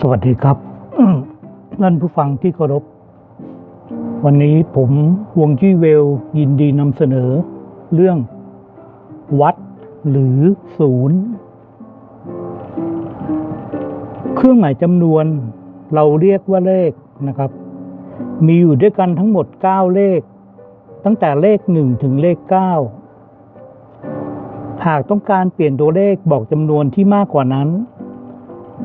สวัสดีครับท่านผู้ฟังที่เคารพ วันนี้ผมวงจี้เวลยินดีนำเสนอ เรื่องวัดหรือศูนย์ เครื่องหมายจำนวนเราเรียกว่าเลขนะครับ มีอยู่ด้วยกันทั้งหมด 9 เลข ตั้งแต่เลข 1 ถึงเลข 9 หากต้องการเปลี่ยนตัวเลขบอกจำนวนที่มากกว่านั้น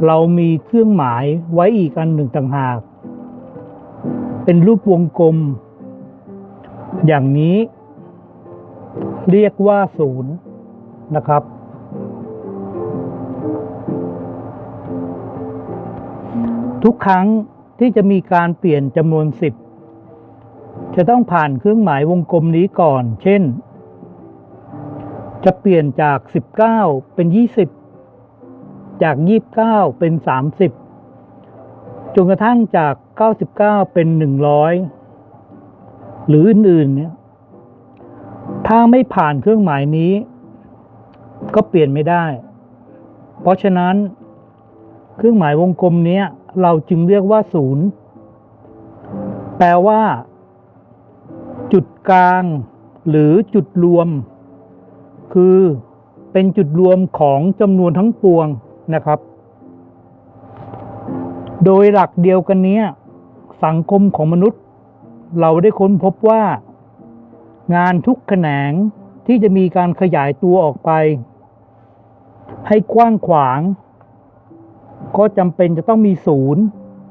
เรามีเครื่องหมายไว้อีกอันหนึ่งต่างหาก เป็นรูปวงกลม อย่างนี้ เรียกว่าศูนย์นะครับ ทุกครั้งที่จะมีการเปลี่ยนจำนวนสิบจะต้องผ่านเครื่องหมายวงกลมนี้ก่อน เช่น จะเปลี่ยนจาก 19 เป็น 20 จาก 29 เป็น 30 จนกระทั่งจาก 99 เป็น 100 หรืออื่นๆเนี่ยถ้าไม่ผ่านเครื่องหมายนี้ ก็เปลี่ยนไม่ได้ เพราะฉะนั้น เครื่องหมายวงกลมเนี้ยเราจึงเรียกว่าศูนย์แปลว่า จุดกลางหรือจุดรวม คือเป็นจุดรวมของจำนวนทั้งปวง นะครับ โดยหลักเดียวกันนี้สังคมของมนุษย์ เราได้ค้นพบว่า งานทุกแขนงที่จะมีการขยายตัวออกไป ให้กว้างขวาง ก็จำเป็นจะต้องมีศูนย์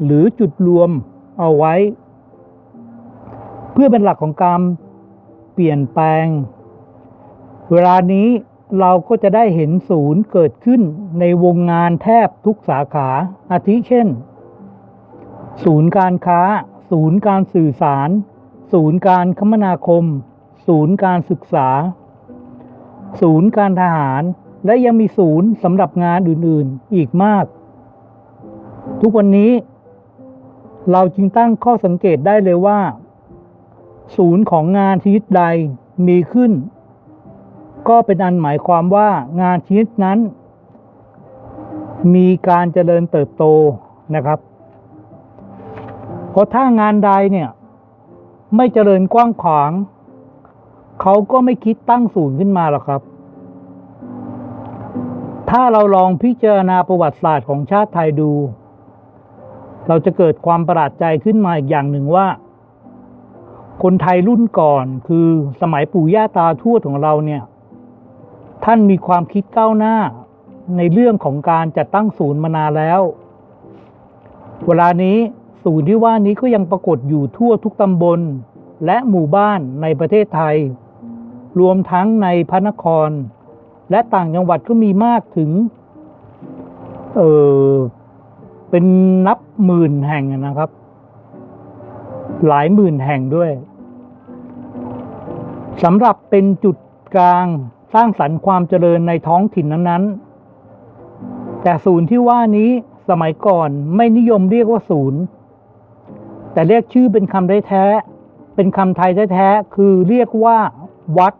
หรือจุดรวมเอาไว้ เพื่อเป็นหลักของการเปลี่ยนแปลง เวลานี้ เราก็จะได้เห็นศูนย์เกิดขึ้นในวงงานแทบทุกสาขาอาทิเช่น ศูนย์การค้า ศูนย์การสื่อสาร ศูนย์การคมนาคม ศูนย์การศึกษา ศูนย์การทหาร และยังมีศูนย์สำหรับงานอื่นๆอีกมาก ทุกวันนี้เราจึงตั้งข้อสังเกตได้เลยว่า ศูนย์ของงานชนิดใดมีขึ้น ก็เป็นอันหมายความว่างานชนิดนั้น มีการเจริญเติบโตนะครับเพราะถ้างานใดเนี่ย ไม่เจริญกว้างขวาง เขาก็ไม่คิดตั้งศูนย์ขึ้นมาหรอกครับ ถ้าเราลองพิจารณาประวัติศาสตร์ของชาติไทยดู เราจะเกิดความประหลาดใจขึ้นมาอีกอย่างหนึ่งว่า คนไทยรุ่นก่อนคือสมัยปู่ย่าตาทวดของเราเนี่ย ท่านมีความคิดก้าวหน้าในเรื่องของการจัดตั้งศูนย์มานานแล้ว เวลานี้ศูนย์ที่ว่านี้ก็ยังปรากฏอยู่ทั่วทุกตำบล และหมู่บ้านในประเทศไทย รวมทั้งในพระนคร และต่างจังหวัดก็มีมากถึง เออเป็นนับหมื่นแห่งนะครับ หลายหมื่นแห่งด้วยสำหรับเป็นจุดกลาง สร้างสรรค์ความเจริญในท้องถิ่นนั้นๆ แต่ศูนย์ที่ว่านี้สมัยก่อนไม่นิยมเรียกว่าศูนย์ แต่เรียกชื่อเป็นคำได้แท้ เป็นคำไทยแท้ๆคือเรียกว่า วัด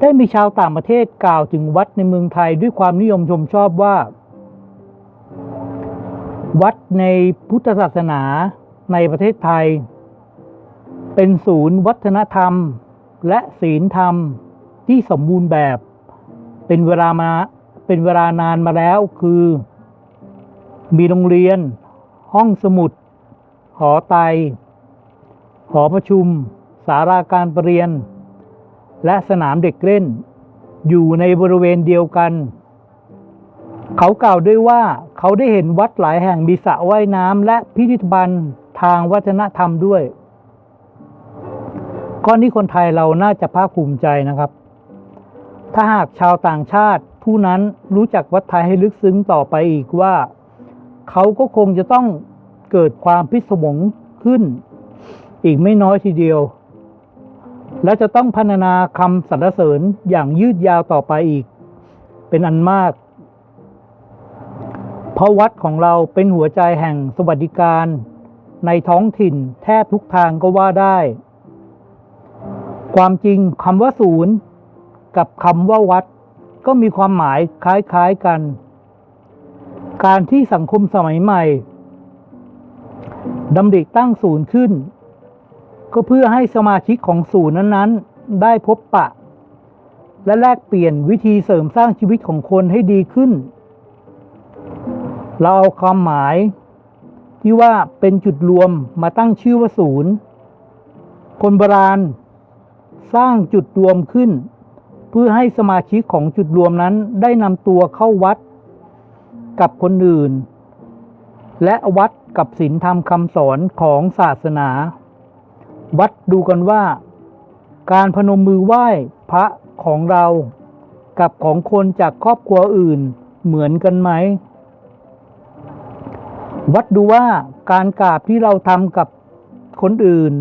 ได้มีชาวต่างประเทศกล่าวถึงวัดในเมืองไทยด้วยความนิยมชมชอบว่า วัดในพุทธศาสนาในประเทศไทย เป็นศูนย์วัฒนธรรม และศีลธรรมที่สมบูรณ์แบบ เป็นเวลามาเป็นเวลานานมาแล้วคือ มีโรงเรียน ห้องสมุด หอไต หอประชุม สาราการประเรียน และสนามเด็กเล่น อยู่ในบริเวณเดียวกัน เขากล่าวด้วยว่าเขาได้เห็นวัดหลายแห่งมีสระว่ายน้ำและพิพิธภัณฑ์ทางวัฒนธรรมด้วย ข้อนี้คนไทยเราน่าจะภาคภูมิใจนะครับ ถ้าหากชาวต่างชาติ ผู้นั้นรู้จักวัดไทยให้ลึกซึ้งต่อไปอีกว่า เขาก็คงจะต้องเกิดความพิศวงขึ้น อีกไม่น้อยทีเดียว และจะต้องพัฒนาคำสรรเสริญอย่างยืดยาวต่อไปอีก เป็นอันมากเพราะวัดของเราเป็นหัวใจแห่งสวัสดิการ ในท้องถิ่นแทบทุกทางก็ว่าได้ ความจริงคำว่าศูนย์กับคำว่าวัด ก็มีความหมายคล้ายๆกัน การที่สังคมสมัยใหม่ดำริตั้งศูนย์ขึ้น ก็เพื่อให้สมาชิกของศูนย์นั้นๆ ได้พบปะ และแลกเปลี่ยนวิธีเสริมสร้างชีวิตของคนให้ดีขึ้น เราเอาความหมาย ที่ว่าเป็นจุดรวมมาตั้งชื่อว่าศูนย์ คนโบราณ สร้างจุดรวมขึ้น เพื่อให้สมาชิกของจุดรวมนั้นได้นำตัวเข้าวัดกับคนอื่น และวัดกับศีลธรรมคำสอนของศาสนา วัดดูกันว่า การพนมมือไหว้พระของเรา กับของคนจากครอบครัวอื่นเหมือนกันไหม วัดดูว่าการกราบที่เราทำกับคนอื่น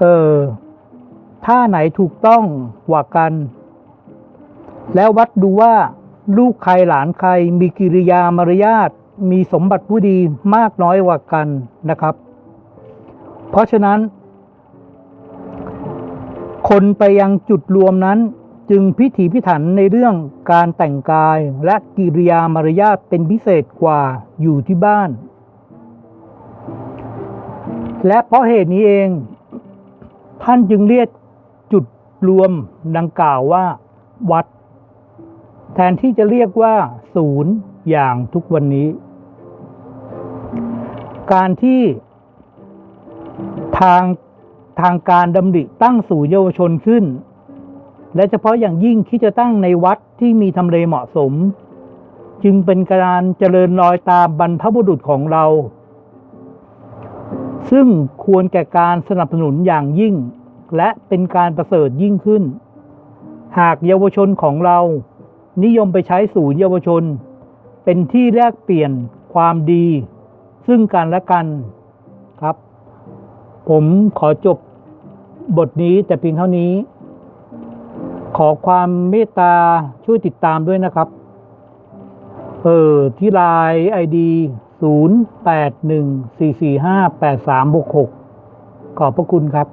เออ ท่าไหนถูกต้องกว่ากัน แล้ววัดดูว่า ลูกใครหลานใครมีกิริยามารยาทมีสมบัติผู้ดีมากน้อยกว่ากันนะครับ เพราะฉะนั้น คนไปยังจุดรวมนั้นจึงพิถีพิถันในเรื่องการแต่งกายและกิริยามารยาทเป็นพิเศษกว่าอยู่ที่บ้าน และเพราะเหตุนี้เอง ท่านจึงเรียกจุด รวมดังกล่าวว่า วัด แทนที่จะเรียกว่า ศูนย์อย่างทุกวันนี้ การที่ทางทางการดำริตั้งศูนย์เยาวชนขึ้น และเฉพาะอย่างยิ่งที่จะตั้งในวัดที่มีทำเลเหมาะสม จึงเป็นการเจริญรอยตามบรรพบุรุษของเรา ซึ่งควรแก่การสนับสนุนอย่างยิ่ง และเป็นการประเสริฐยิ่งขึ้น หากเยาวชนของเรา นิยมไปใช้ศูนย์เยาวชน เป็นที่แลกเปลี่ยนความดี ซึ่งกันและกันครับ ผมขอจบบทนี้แต่เพียงเท่านี้ ขอความเมตตาช่วยติดตามด้วยนะครับ เออที่ไลน์ไอดีศูนย์แปดหนึ่งสี่สี่ห้าแปดสามหกหกขอบพระคุณครับ